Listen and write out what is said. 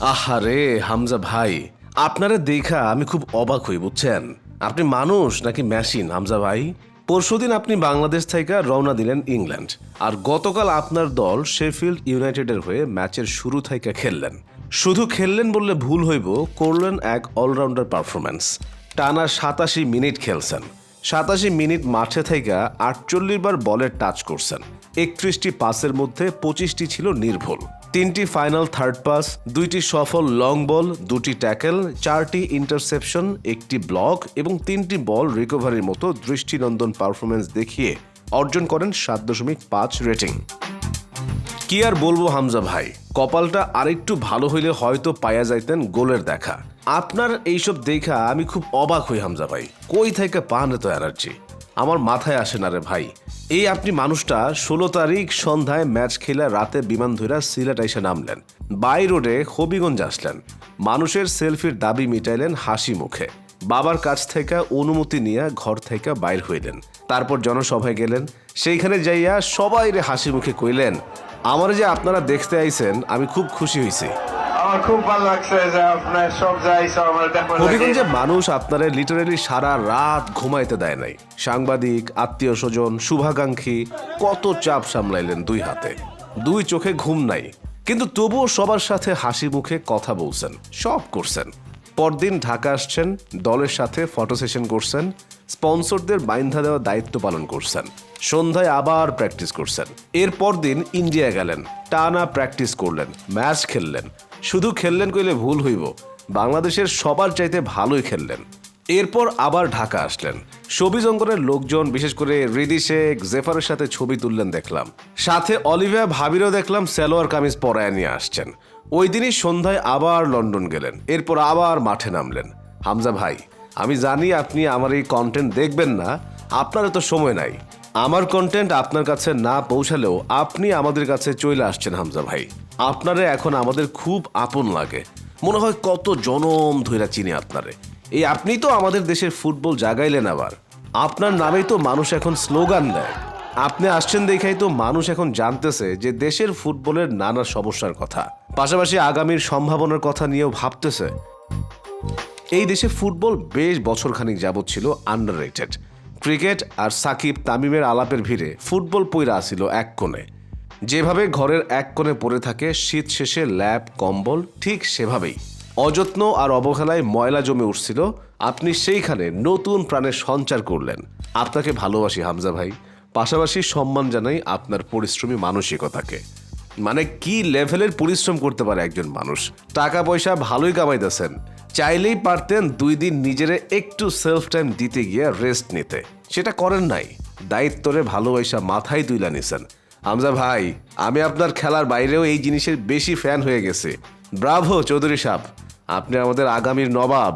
আহারে, হামজা ভাই, আপনারা দেখা আমি খুব অবাক হই, বুঝছেন? আপনি মানুষ নাকি মেশিন হামজা ভাই? পরশুদিন আপনি বাংলাদেশ থেকে রওনা দিলেন ইংল্যান্ড, আর গতকাল আপনার দল শেফিল্ড ইউনাইটেডের হয়ে ম্যাচের শুরু থেকে খেললেন। শুধু খেললেন বললে ভুল হইব, করলেন এক অলরাউন্ডার পারফরম্যান্স টানা সাতাশি মিনিট খেলছেন। সাতাশি মিনিট মাঠে থেকে আটচল্লিশ বার বলের টাচ করছেন। একত্রিশটি পাসের মধ্যে পঁচিশটি ছিল নির্ভুল। তিনটি ফাইনাল থার্ড পাস দুইটি সফল লং বল দুটি ট্যাকেল চারটি ইন্টারসেপশন একটি ব্লক এবং তিনটি বল রিকভারির মতো দৃষ্টিনন্দন পারফরমেন্স দেখিয়ে অর্জন করেন সাত দশমিক পাঁচ রেটিং কি আর বলব হামজা ভাই? কপালটা আরেকটু ভালো হইলে হয়তো পায়া যাইতেন গোলের দেখা। আপনার এইসব দেখা আমি খুব অবাক হই হামজা ভাই। কই থেকে পান এত এনার্জি আমার মাথায় আসে না রে ভাই। এই আপনি মানুষটা ষোলো তারিখ সন্ধ্যায় ম্যাচ খেলে রাতে বিমান ধইরা সিলেট এসে নামলেন। বাই রোডে হবিগঞ্জ আসলেন। মানুষের সেলফির দাবি মিটাইলেন হাসি মুখে। বাবার কাছ থেকে অনুমতি নিয়ে ঘর থেকে বাইর হইলেন। তারপর জনসভায় গেলেন। সেইখানে যাইয়া সবাই রে হাসি মুখে কইলেন, আমার যে আপনারা দেখতে আইছেন, আমি খুব খুশি হইছি। হবিগঞ্জে মানুষ আপনারা লিটারেলি সারা রাত ঘুমাইতে দেয় নাই। সাংবাদিক, আত্মীয় স্বজন, শুভাকাঙ্ক্ষী, কত চাপ সামলাইলেন দুই হাতে। দুই চোখে ঘুম নাই। কিন্তু তবুও সবার সাথে হাসি মুখে কথা বলছেন, সব করছেন। পরদিন ঢাকা আসছেন, দলের সাথে ফটো সেশন করছেন স্পন্সরদের বাইন্ধা দেওয়া দায়িত্ব পালন করছেন। সন্ধ্যায় আবার প্র্যাকটিস করছেন। এরপর দিন ইন্ডিয়া গেলেন, টানা প্র্যাকটিস করলেন ম্যাচ খেললেন। শুধু খেললেন কইলে ভুল হইব, বাংলাদেশের সবার চাইতে ভালোই খেললেন। এরপর আবার ঢাকা আসলেন। ছবি জঙ্গলের লোকজন, বিশেষ করে রিদি শেখ, জেফারের সাথে ছবি তুললেন দেখলাম। সাথে অলিভিয়া ভাবিরও দেখলাম, সালোয়ার কামিজ পরায় নিয়ে আসছেন। ওই দিনই সন্ধ্যায় আবার লন্ডন গেলেন। এরপর আবার মাঠে নামলেন। হামজা ভাই, আমি জানি আপনি আমার এই কন্টেন্ট দেখবেন না। আপনার তো সময় নাই। আমার কন্টেন্ট আপনার কাছে না পৌঁছালেও আপনি আমাদের কাছে চলে আসছেন হামজা ভাই। আপনারে এখন আমাদের খুব আপন লাগে। মনে হয় কত জনম ধইরা চিনি আপনারে। এই আপনি তো আমাদের দেশের ফুটবল জাগাইলেন আবার। আপনার নামেই তো মানুষ এখন স্লোগান দেয়। আপনি আসছেন দেখাই তো মানুষ এখন জানতেছে যে দেশের ফুটবলের নানা সমস্যার কথা। পাশাপাশি আগামীর সম্ভাবনার কথা নিয়েও ভাবতেছে। এই দেশে ফুটবল বেশ বছরখানিক যাবৎ ছিল আন্ডার রেটেড ক্রিকেট আর সাকিব তামিমের আলাপের ভিড়ে ফুটবল পইরা আসিল এক কোণে। যেভাবে ঘরের এক কোণে পড়ে থাকে, শীত শেষে ল্যাপ, কম্বল, ঠিক সেভাবেই। অযত্ন আর অবহেলায় ময়লা জমে উঠছিল। আপনি সেইখানে নতুন প্রাণের সঞ্চার করলেন। আপনাকে ভালোবাসি হামজা ভাই। পাশাপাশি সম্মান জানাই আপনার পরিশ্রমী মানসিকতাকে। মানে কি লেভেলের পরিশ্রম করতে পারে একজন মানুষ? টাকা পয়সা ভালোই কামাইতেছেন, চাইলেই পারতেন দুই দিন নিজেরে একটু সেলফ টাইম দিতে গিয়ে রেস্ট নিতে। সেটা করেন নাই, দায়িত্বরে ভালোবাসা মাথায় তুইলা নিছেন। হামজা ভাই, আমি আপনার খেলার বাইরেও এই জিনিসের বেশি ফ্যান হয়ে গেছে। ব্রাভো, চৌধুরী সাহ আপনি আমাদের আগামীর নবাব।